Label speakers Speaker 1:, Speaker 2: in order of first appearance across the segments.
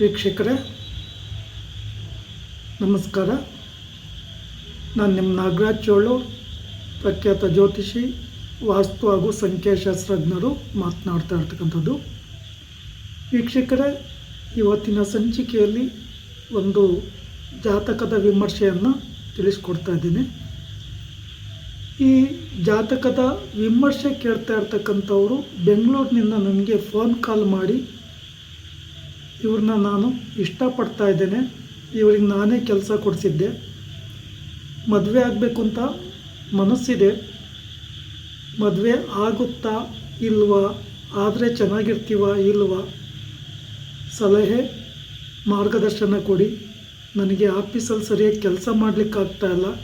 Speaker 1: ವೀಕ್ಷಕರೇ, ನಮಸ್ಕಾರ. ನಾನು ನಿಮ್ಮ ನಾಗರಾಜ್ ಚೋಳು, ಪ್ರಖ್ಯಾತ ಜ್ಯೋತಿಷಿ, ವಾಸ್ತು ಹಾಗೂ ಸಂಖ್ಯಾಶಾಸ್ತ್ರಜ್ಞರು ಮಾತನಾಡ್ತಾ ಇರ್ತಕ್ಕಂಥದ್ದು. ವೀಕ್ಷಕರೇ, ಇವತ್ತಿನ ಸಂಚಿಕೆಯಲ್ಲಿ ಒಂದು ಜಾತಕದ ವಿಮರ್ಶೆಯನ್ನು ತಿಳಿಸ್ಕೊಡ್ತಾ ಇದ್ದೀನಿ. ಈ ಜಾತಕದ ವಿಮರ್ಶೆ ಕೇಳ್ತಾ ಇರ್ತಕ್ಕಂಥವರು ಬೆಂಗಳೂರಿನಿಂದ ನನಗೆ ಫೋನ್ ಕಾಲ್ ಮಾಡಿ ಇವ್ರನ್ನ ನಾನು ಇಷ್ಟಪಡ್ತಾ ಇದ್ದೇನೆ. ಇವ್ರಿಗೆ ನಾನೇ ಕೆಲಸ ಕೊಡಿಸಿದ್ದೆ. ಮದುವೆ ಆಗಬೇಕು ಅಂತ ಮನಸ್ಸಿದೆ. ಮದುವೆ ಆಗುತ್ತಾ ಇಲ್ವಾ? ಆದರೆ ಚೆನ್ನಾಗಿರ್ತೀವ ಇಲ್ವಾ? ಸಲಹೆ, ಮಾರ್ಗದರ್ಶನ ಕೊಡಿ. ನನಗೆ ಆಫೀಸಲ್ಲಿ ಸರಿಯಾಗಿ ಕೆಲಸ ಮಾಡಲಿಕ್ಕಾಗ್ತಾ ಇಲ್ಲ.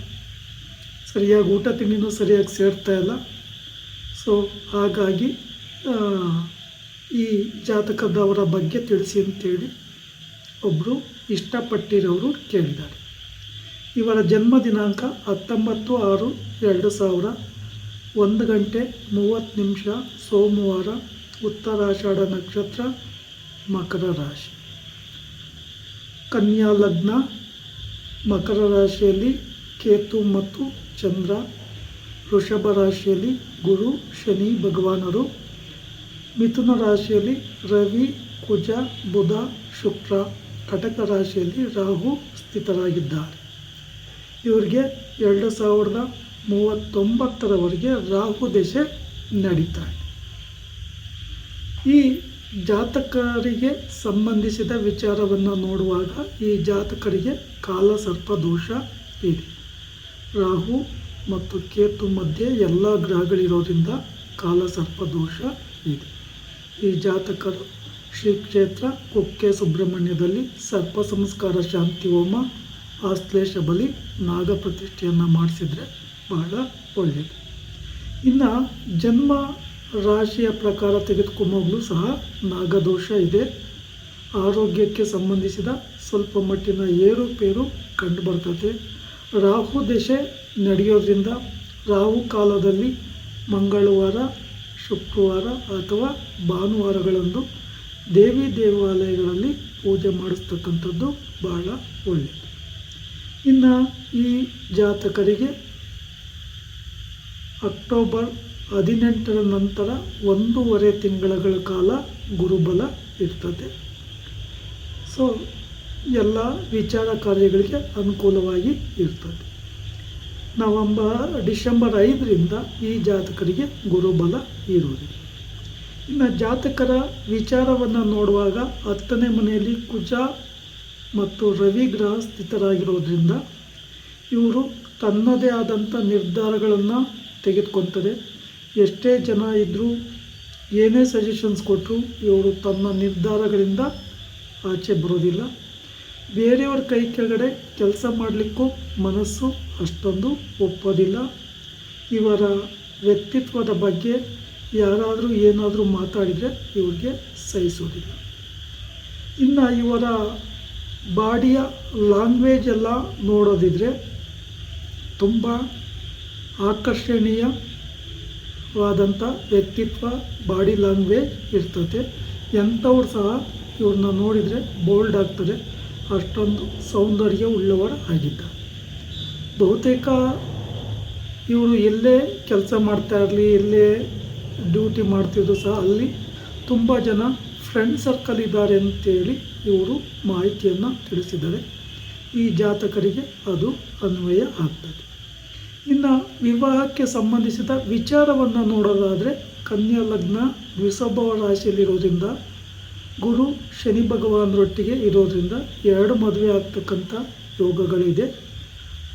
Speaker 1: ಸರಿಯಾಗಿ ಊಟ ತಿಂಡಿನೂ ಸರಿಯಾಗಿ ಸೇರ್ತಾ ಇಲ್ಲ. ಸೊ ಹಾಗಾಗಿ ಈ ಜಾತಕದವರ ಬಗ್ಗೆ ತಿಳಿಸಿ ಅಂತೇಳಿ ಒಬ್ಬರು ಇಷ್ಟಪಟ್ಟಿರೋರು ಕೇಳಿದ್ದಾರೆ. ಇವರ ಜನ್ಮ ದಿನಾಂಕ ಹತ್ತೊಂಬತ್ತು ಆರು ಎರಡು ಸಾವಿರ ಒಂದು ಗಂಟೆ ಮೂವತ್ತು ನಿಮಿಷ ಸೋಮವಾರ ಉತ್ತರಾಷಾಢ ನಕ್ಷತ್ರ ಮಕರ ರಾಶಿ. ಕನ್ಯಾ ಲಗ್ನ ಮಕರ ರಾಶಿಯಲ್ಲಿ ಕೇತು ಮತ್ತು ಚಂದ್ರ. ವೃಷಭ ರಾಶಿಯಲ್ಲಿ ಗುರು, ಶನಿ, ಭಗವಾನರು. ಮಿಥುನ ರಾಶಿಯಲ್ಲಿ ರವಿ, ಕುಜ, ಬುಧ, ಶುಕ್ರ, ಕಟಕ ರಾಶಿಯಲ್ಲಿ ರಾಹು ಸ್ಥಿತರಾಗಿದ್ದಾರೆ. ಇವರಿಗೆ ಎರಡು ಸಾವಿರದ ಮೂವತ್ತೊಂಬತ್ತರವರೆಗೆ ರಾಹು ದೆಸೆ ನಡೀತಾ ಇದೆ. ಈ ಜಾತಕರಿಗೆ ಸಂಬಂಧಿಸಿದ ವಿಚಾರವನ್ನು ನೋಡುವಾಗ ಈ ಜಾತಕರಿಗೆ ಕಾಲ ಸರ್ಪ ದೋಷ ಇದೆ. ರಾಹು ಮತ್ತು ಕೇತು ಮಧ್ಯೆ ಎಲ್ಲ ಗ್ರಹಗಳಿರೋದ್ರಿಂದ ಕಾಲ ಸರ್ಪ ದೋಷ ಇದೆ. ಈ ಜಾತಕರು ಶ್ರೀ ಕ್ಷೇತ್ರ ಕುಕ್ಕೆ ಸುಬ್ರಹ್ಮಣ್ಯದಲ್ಲಿ ಸರ್ಪ ಸಂಸ್ಕಾರ ಶಾಂತಿ ಹೋಮ ಆಶ್ಲೇಷ ಬಲಿ ನಾಗ ಪ್ರತಿಷ್ಠೆಯನ್ನು ಮಾಡಿಸಿದರೆ ಬಹಳ ಒಳ್ಳೆಯದು ಇನ್ನು ಜನ್ಮ ರಾಶಿಯ ಪ್ರಕಾರ ತೆಗೆದುಕೊಂಡೋಗ್ಲೂ ಸಹ ನಾಗದೋಷ ಇದೆ. ಆರೋಗ್ಯಕ್ಕೆ ಸಂಬಂಧಿಸಿದ ಸ್ವಲ್ಪ ಮಟ್ಟಿನ ಏರುಪೇರು ಕಂಡು ಬರ್ತದೆ. ರಾಹು ದಶೆ ನಡೆಯೋದ್ರಿಂದ ರಾಹು ಕಾಲದಲ್ಲಿ ಮಂಗಳವಾರ ಶುಕ್ರವಾರ ಅಥವಾ ಭಾನುವಾರಗಳಂದು ದೇವಿ ದೇವಾಲಯಗಳಲ್ಲಿ ಪೂಜೆ ಮಾಡಿಸ್ತಕ್ಕಂಥದ್ದು ಬಹಳ ಒಳ್ಳೆಯದು. ಇನ್ನು ಈ ಜಾತಕರಿಗೆ ಅಕ್ಟೋಬರ್ ಹದಿನೆಂಟರ ನಂತರ ಒಂದೂವರೆ ತಿಂಗಳ ಕಾಲ ಗುರುಬಲ ಇರ್ತದೆ. ಸೊ ಎಲ್ಲ ವಿಚಾರ ಕಾರ್ಯಗಳಿಗೆ ಅನುಕೂಲವಾಗಿ ಇರ್ತದೆ. ನವಂಬರ್, ಡಿಸೆಂಬರ್ ಐದರಿಂದ ಈ ಜಾತಕರಿಗೆ ಗುರುಬಲ ಇರುವುದಿಲ್ಲ ಇನ್ನು ಜಾತಕರ ವಿಚಾರವನ್ನು ನೋಡುವಾಗ ಹತ್ತನೇ ಮನೆಯಲ್ಲಿ ಕುಜ ಮತ್ತು ರವಿ ಗ್ರಹ ಸ್ಥಿತರಾಗಿರೋದ್ರಿಂದ ಇವರು ತನ್ನದೇ ಆದಂಥ ನಿರ್ಧಾರಗಳನ್ನು ತೆಗೆದುಕೊತಾರೆ. ಎಷ್ಟೇ ಜನ ಇದ್ದರೂ ಏನೇ ಸಜೆಷನ್ಸ್ ಕೊಟ್ಟರು ಇವರು ತನ್ನ ನಿರ್ಧಾರಗಳಿಂದ ಆಚೆ ಬರೋದಿಲ್ಲ. ಬೇರೆಯವ್ರ ಕೈ ಕೆಳಗಡೆ ಕೆಲಸ ಮಾಡಲಿಕ್ಕೂ ಮನಸ್ಸು ಅಷ್ಟೊಂದು ಒಪ್ಪೋದಿಲ್ಲ. ಇವರ ವ್ಯಕ್ತಿತ್ವದ ಬಗ್ಗೆ ಯಾರಾದರೂ ಏನಾದರೂ ಮಾತಾಡಿದರೆ ಇವರಿಗೆ ಸಹಿಸೋದಿಲ್ಲ. ಇನ್ನು ಇವರ ಬಾಡಿಯ ಲ್ಯಾಂಗ್ವೇಜ್ ಎಲ್ಲ ನೋಡೋದಿದ್ರೆ ತುಂಬ ಆಕರ್ಷಣೀಯವಾದಂಥ ವ್ಯಕ್ತಿತ್ವ, ಬಾಡಿ ಲ್ಯಾಂಗ್ವೇಜ್ ಇರ್ತದೆ. ಎಂಥವ್ರು ಸಹ ಇವ್ರನ್ನ ನೋಡಿದರೆ ಬೋಲ್ಡ್ ಆಗ್ತದೆ ಅಷ್ಟೊಂದು ಸೌಂದರ್ಯ ಉಳ್ಳವರು ಆಗಿದ್ದ. ಬಹುತೇಕ ಇವರು ಎಲ್ಲೇ ಕೆಲಸ ಮಾಡ್ತಾ ಇರಲಿ, ಎಲ್ಲೇ ಡ್ಯೂಟಿ ಮಾಡ್ತಿದ್ರು ಸಹ ಅಲ್ಲಿ ತುಂಬ ಜನ ಫ್ರೆಂಡ್ ಸರ್ಕಲ್ ಇದ್ದಾರೆ ಅಂತೇಳಿ ಇವರು ಮಾಹಿತಿಯನ್ನು ತಿಳಿಸಿದ್ದಾರೆ. ಈ ಜಾತಕರಿಗೆ ಅದು ಅನ್ವಯ ಆಗ್ತದೆ. ಇನ್ನು ವಿವಾಹಕ್ಕೆ ಸಂಬಂಧಿಸಿದ ವಿಚಾರವನ್ನು ನೋಡೋದಾದರೆ ಕನ್ಯಾ ಲಗ್ನ ದ್ವಿಸಭವ ರಾಶಿಯಲ್ಲಿರೋದ್ರಿಂದ ಗುರು ಶನಿ ಭಗವಾನರೊಟ್ಟಿಗೆ ಇರೋದರಿಂದ ಎರಡು ಮದುವೆ ಆಗ್ತಕ್ಕಂಥ ಯೋಗಗಳಿದೆ.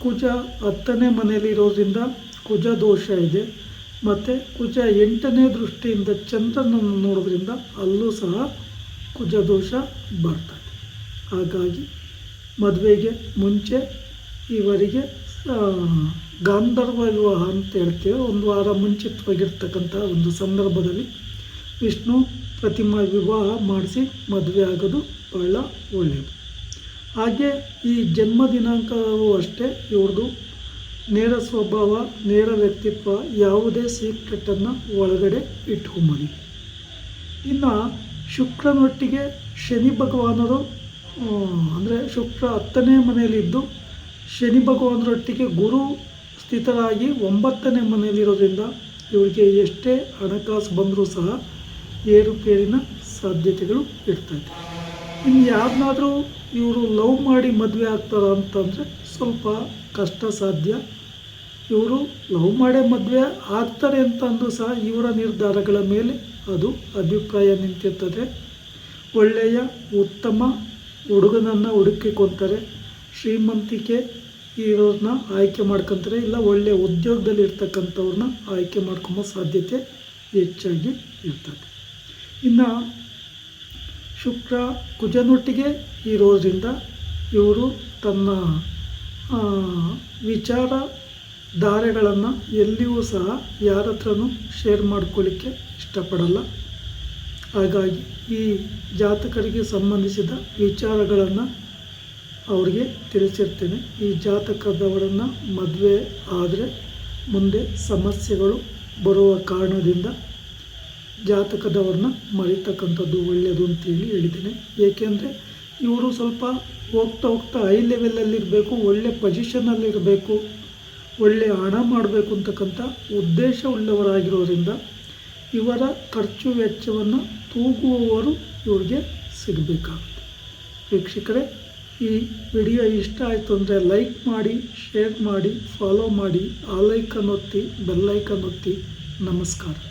Speaker 1: ಕುಜ ಹತ್ತನೇ ಮನೆಯಲ್ಲಿ ಇರೋದ್ರಿಂದ ಕುಜ ದೋಷ ಇದೆ. ಮತ್ತು ಕುಜ ಎಂಟನೇ ದೃಷ್ಟಿಯಿಂದ ಚಂದ್ರನನ್ನು ನೋಡೋದ್ರಿಂದ ಅಲ್ಲೂ ಸಹ ಕುಜ ದೋಷ ಬರ್ತದೆ. ಹಾಗಾಗಿ ಮದುವೆಗೆ ಮುಂಚೆ ಇವರಿಗೆ ಗಾಂಧರ್ವ ವಿವಾಹ ಅಂತ ಹೇಳ್ತೇವೆ. ಒಂದು ವಾರ ಮುಂಚಿತವಾಗಿರ್ತಕ್ಕಂಥ ಒಂದು ಸಂದರ್ಭದಲ್ಲಿ ವಿಷ್ಣು ಪ್ರತಿಮಾ ವಿವಾಹ ಮಾಡಿಸಿ ಮದುವೆ ಆಗೋದು ಬಹಳ ಒಳ್ಳೆಯದು ಹಾಗೆ ಈ ಜನ್ಮ ದಿನಾಂಕವೂ ಅಷ್ಟೇ ಇವ್ರದ್ದು ನೇರ ಸ್ವಭಾವ, ನೇರ ವ್ಯಕ್ತಿತ್ವ, ಯಾವುದೇ ಸೀಕ್ರೆಟನ್ನು ಒಳಗಡೆ ಇಟ್ಕೊಂಬರಿ ಇನ್ನು ಶುಕ್ರನೊಟ್ಟಿಗೆ ಶನಿ ಭಗವಾನರು ಅಂದರೆ ಶುಕ್ರ ಹತ್ತನೇ ಮನೆಯಲ್ಲಿದ್ದು, ಶನಿ ಭಗವಾನರೊಟ್ಟಿಗೆ ಗುರು ಸ್ಥಿತರಾಗಿ ಒಂಬತ್ತನೇ ಮನೆಯಲ್ಲಿರೋದ್ರಿಂದ ಇವರಿಗೆ ಎಷ್ಟೇ ಹಣಕಾಸು ಬಂದರೂ ಸಹ ಏರುಪೇರಿನ ಸಾಧ್ಯತೆಗಳು ಇರ್ತೈತೆ. ಇನ್ನು ಯಾರನ್ನಾದರೂ ಇವರು ಲವ್ ಮಾಡಿ ಮದುವೆ ಆಗ್ತಾರ ಅಂತಂದರೆ ಸ್ವಲ್ಪ ಕಷ್ಟ ಸಾಧ್ಯ. ಇವರು ಲವ್ ಮಾಡೇ ಮದುವೆ ಆಗ್ತಾರೆ ಅಂತ ಅಂದರೂ ಸಹ ಇವರ ನಿರ್ಧಾರಗಳ ಮೇಲೆ ಅದು ಅಭಿಪ್ರಾಯ ನಿಂತಿರ್ತದೆ. ಒಳ್ಳೆಯ, ಉತ್ತಮ ಹುಡುಗನನ್ನು ಹುಡುಕಿಕೊತಾರೆ. ಶ್ರೀಮಂತಿಕೆ ಇರೋರನ್ನ ಆಯ್ಕೆ ಮಾಡ್ಕೊತಾರೆ. ಇಲ್ಲ ಒಳ್ಳೆಯ ಉದ್ಯೋಗದಲ್ಲಿ ಇರ್ತಕ್ಕಂಥವ್ರನ್ನ ಆಯ್ಕೆ ಮಾಡ್ಕೊಂಬೋ ಸಾಧ್ಯತೆ ಹೆಚ್ಚಾಗಿ ಇರ್ತದೆ. ಇನ್ನು ಶುಕ್ರ ಕುಜನೊಟ್ಟಿಗೆ ಇರೋದ್ರಿಂದ ಇವರು ತನ್ನ ವಿಚಾರ ಧಾರೆಗಳನ್ನು ಎಲ್ಲಿಯೂ ಸಹ ಯಾರ ಹತ್ರನೂ ಶೇರ್ ಮಾಡ್ಕೊಳ್ಳಿಕ್ಕೆ ಇಷ್ಟಪಡಲ್ಲ. ಹಾಗಾಗಿ ಈ ಜಾತಕರಿಗೆ ಸಂಬಂಧಿಸಿದ ವಿಚಾರಗಳನ್ನು ಅವರಿಗೆ ತಿಳಿಸಿರ್ತೇನೆ. ಈ ಜಾತಕದವರನ್ನು ಮದುವೆ ಆದರೆ ಮುಂದೆ ಸಮಸ್ಯೆಗಳು ಬರುವ ಕಾರಣದಿಂದ ಜಾತಕದವ್ರನ್ನ ಮರಿತಕ್ಕಂಥದ್ದು ಒಳ್ಳೆಯದು ಅಂತೇಳಿ ಹೇಳಿದ್ದೇನೆ. ಏಕೆಂದರೆ ಇವರು ಸ್ವಲ್ಪ ಹೋಗ್ತಾ ಹೋಗ್ತಾ ಹೈ ಲೆವೆಲಲ್ಲಿರಬೇಕು ಒಳ್ಳೆ ಪೊಸಿಷನಲ್ಲಿರಬೇಕು ಒಳ್ಳೆ ಹಣ ಮಾಡಬೇಕು ಅಂತಕ್ಕಂಥ ಉದ್ದೇಶ ಉಳ್ಳವರಾಗಿರೋದ್ರಿಂದ ಇವರ ಖರ್ಚು ವೆಚ್ಚವನ್ನು ತೂಗುವವರು ಇವರಿಗೆ ಸಿಗಬೇಕಾಗುತ್ತೆ. ವೀಕ್ಷಕರೇ, ಈ ವಿಡಿಯೋ ಇಷ್ಟ ಆಯಿತು ಅಂದರೆ ಲೈಕ್ ಮಾಡಿ, ಶೇರ್ ಮಾಡಿ ಫಾಲೋ ಮಾಡಿ, ಆ ಲೈಕನ್ ಒತ್ತಿ ಬೆಲ್ಲೈಕನ್ ಒತ್ತಿ ನಮಸ್ಕಾರ.